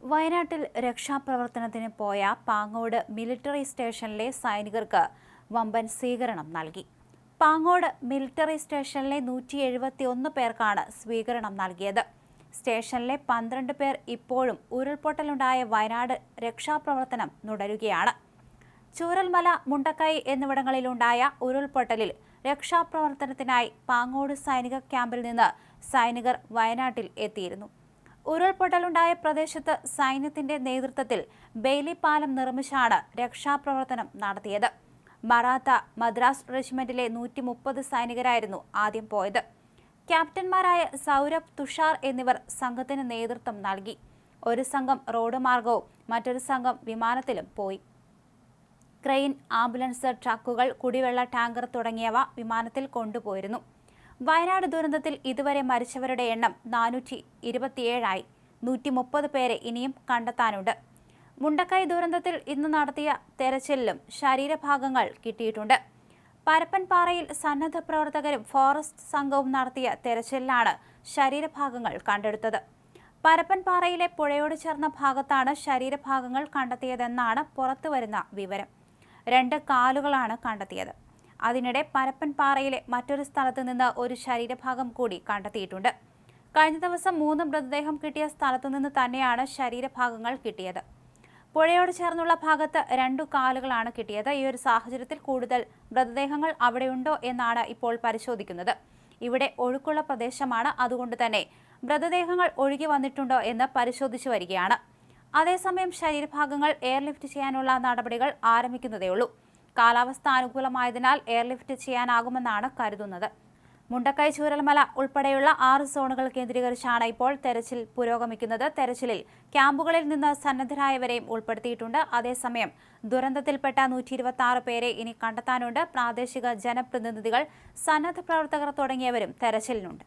വയനാട്ടിൽ രക്ഷാപ്രവർത്തനത്തിന് പോയ പാങ്ങോട് മിലിറ്ററി സ്റ്റേഷനിലെ സൈനികർക്ക് വമ്പൻ സ്വീകരണം നൽകി. പാങ്ങോട് മിലിറ്ററി സ്റ്റേഷനിലെ നൂറ്റി എഴുപത്തി ഒന്ന് പേർക്കാണ് സ്വീകരണം നൽകിയത്. സ്റ്റേഷനിലെ പന്ത്രണ്ട് പേർ ഇപ്പോഴും ഉരുൾപൊട്ടലുണ്ടായ വയനാട് രക്ഷാപ്രവർത്തനം തുടരുകയാണ്. ചൂരൽമല മുണ്ടക്കൈ എന്നിവിടങ്ങളിലുണ്ടായ ഉരുൾപൊട്ടലിൽ രക്ഷാപ്രവർത്തനത്തിനായി പാങ്ങോട് സൈനിക ക്യാമ്പിൽ നിന്ന് സൈനികർ വയനാട്ടിൽ എത്തിയിരുന്നു. ഉരുൾപൊട്ടലുണ്ടായ പ്രദേശത്ത് സൈന്യത്തിന്റെ നേതൃത്വത്തിൽ ബെയിലി പാലം നിർമ്മിച്ചാണ് രക്ഷാപ്രവർത്തനം നടത്തിയത്. മറാത്ത മദ്രാസ് റെജിമെന്റിലെ നൂറ്റി മുപ്പത് സൈനികരായിരുന്നു ആദ്യം പോയത്. ക്യാപ്റ്റന്മാരായ സൗരഭ് തുഷാർ എന്നിവർ സംഘത്തിന് നേതൃത്വം നൽകി. ഒരു സംഘം റോഡ് മാർഗവും മറ്റൊരു സംഘം വിമാനത്തിലും പോയി. ക്രെയിൻ ആംബുലൻസ് ട്രക്കുകൾ കുടിവെള്ള ടാങ്കർ തുടങ്ങിയവ വിമാനത്തിൽ കൊണ്ടുപോയിരുന്നു. വയനാട് ദുരന്തത്തിൽ ഇതുവരെ മരിച്ചവരുടെ എണ്ണം നാനൂറ്റി ഇരുപത്തിയേഴായി നൂറ്റി മുപ്പത് പേരെ ഇനിയും കണ്ടെത്താനുണ്ട്. മുണ്ടക്കൈ ദുരന്തത്തിൽ ഇന്ന് നടത്തിയ തെരച്ചിലിലും ശരീരഭാഗങ്ങൾ കിട്ടിയിട്ടുണ്ട്. പരപ്പൻപാറയിൽ സന്നദ്ധ പ്രവർത്തകരും ഫോറസ്റ്റ് സംഘവും നടത്തിയ തെരച്ചിലിലാണ് ശരീരഭാഗങ്ങൾ കണ്ടെടുത്തത്. പരപ്പൻപാറയിലെ പുഴയോട് ചേർന്ന ഭാഗത്താണ് ശരീരഭാഗങ്ങൾ കണ്ടെത്തിയതെന്നാണ് പുറത്തുവരുന്ന വിവരം. രണ്ട് കാലുകളാണ് കണ്ടെത്തിയത്. അതിനിടെ പരപ്പൻപാറയിലെ മറ്റൊരു സ്ഥലത്ത് നിന്ന് ഒരു ശരീരഭാഗം കൂടി കണ്ടെത്തിയിട്ടുണ്ട്. കഴിഞ്ഞ ദിവസം മൂന്ന് മൃതദേഹം കിട്ടിയ സ്ഥലത്തു നിന്ന് തന്നെയാണ് ശരീരഭാഗങ്ങൾ കിട്ടിയത്. പുഴയോട് ചേർന്നുള്ള ഭാഗത്ത് രണ്ടു കാലുകളാണ് കിട്ടിയത്. ഈ ഒരു സാഹചര്യത്തിൽ കൂടുതൽ മൃതദേഹങ്ങൾ അവിടെയുണ്ടോ എന്നാണ് ഇപ്പോൾ പരിശോധിക്കുന്നത്. ഇവിടെ ഒഴുക്കുള്ള പ്രദേശമാണ്. അതുകൊണ്ട് തന്നെ മൃതദേഹങ്ങൾ ഒഴുകി വന്നിട്ടുണ്ടോ എന്ന് പരിശോധിച്ചു വരികയാണ്. അതേസമയം ശരീരഭാഗങ്ങൾ എയർലിഫ്റ്റ് ചെയ്യാനുള്ള നടപടികൾ ആരംഭിക്കുന്നതേയുള്ളൂ. കാലാവസ്ഥ അനുകൂലമായതിനാൽ എയർലിഫ്റ്റ് ചെയ്യാനാകുമെന്നാണ് കരുതുന്നത്. മുണ്ടക്കൈ ചൂരൽമല ഉൾപ്പെടെയുള്ള ആറ് സോണുകൾ കേന്ദ്രീകരിച്ചാണ് ഇപ്പോൾ തെരച്ചിൽ പുരോഗമിക്കുന്നത്. തെരച്ചിലിൽ ക്യാമ്പുകളിൽ നിന്ന് സന്നദ്ധരായവരെയും ഉൾപ്പെടുത്തിയിട്ടുണ്ട്. അതേസമയം ദുരന്തത്തിൽപ്പെട്ട നൂറ്റി ഇരുപത്തി പേരെ ഇനി കണ്ടെത്താനുണ്ട്. പ്രാദേശിക ജനപ്രതിനിധികൾ സന്നദ്ധ പ്രവർത്തകർ തുടങ്ങിയവരും തെരച്ചിലിനുണ്ട്.